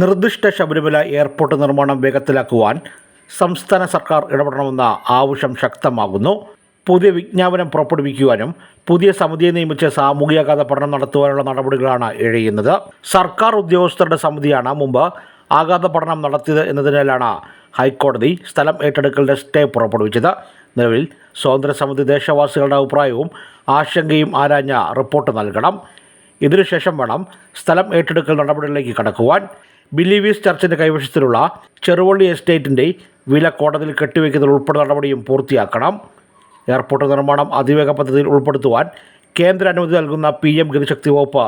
നിർദ്ദിഷ്ട ശബരിമല എയർപോർട്ട് നിർമ്മാണം വേഗത്തിലാക്കുവാൻ സംസ്ഥാന സർക്കാർ ഇടപെടണമെന്ന ആവശ്യം ശക്തമാകുന്നു. പുതിയ വിജ്ഞാപനം പുറപ്പെടുവിക്കുവാനും പുതിയ സമിതിയെ നിയമിച്ച് സാമൂഹികാഘാത പഠനം നടത്തുവാനുള്ള നടപടികളാണ് ഇഴയുന്നത് സർക്കാർ ഉദ്യോഗസ്ഥരുടെ സമിതിയാണ് മുമ്പ് ആഘാത പഠനം നടത്തിയത് എന്നതിനാലാണ് ഹൈക്കോടതി സ്ഥലം ഏറ്റെടുക്കലിന്റെ സ്റ്റേ പുറപ്പെടുവിച്ചത്. നിലവിൽ സ്വതന്ത്ര സമിതി ദേശവാസികളുടെ അഭിപ്രായവും ആശങ്കയും ആരാഞ്ഞ റിപ്പോർട്ട് നൽകണം. ഇതിനുശേഷം വേണം സ്ഥലം ഏറ്റെടുക്കൽ നടപടികളിലേക്ക് കടക്കുവാൻ. ബിലീവീസ് ചർച്ചിന്റെ കൈവശത്തിലുള്ള ചെറുവള്ളി എസ്റ്റേറ്റിന്റെ വില കോടതിയിൽ കെട്ടിവെക്കുന്നതിൽ ഉൾപ്പെടെ നടപടിയും പൂർത്തിയാക്കണം. എയർപോർട്ട് നിർമ്മാണം അതിവേഗ പദ്ധതിയിൽ ഉൾപ്പെടുത്തുവാൻ കേന്ദ്ര അനുമതി നൽകുന്ന പി എം ഗതിശക്തി വകുപ്പ്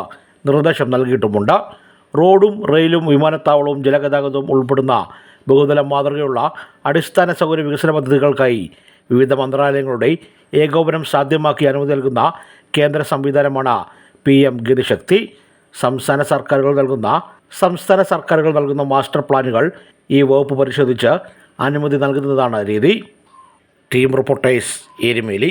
നിർദ്ദേശം നൽകിയിട്ടുമുണ്ട്. റോഡും റെയിലും വിമാനത്താവളവും ജലഗതാഗതവും ഉൾപ്പെടുന്ന ബഹുതല മാതൃകയുള്ള അടിസ്ഥാന സൗകര്യ വികസന പദ്ധതികൾക്കായി വിവിധ മന്ത്രാലയങ്ങളുടെ ഏകോപനം സാധ്യമാക്കി അനുമതി നൽകുന്ന കേന്ദ്ര സംവിധാനമാണ് പി എം ഗതിശക്തി. സംസ്ഥാന സർക്കാരുകൾ നൽകുന്ന സംസ്ഥാന സർക്കാരുകൾ നൽകുന്ന മാസ്റ്റർ പ്ലാനുകൾ ഈ വകുപ്പ് പരിശോധിച്ച് അനുമതി നൽകുന്നതാണ് രീതി. Team reporters Erumeli.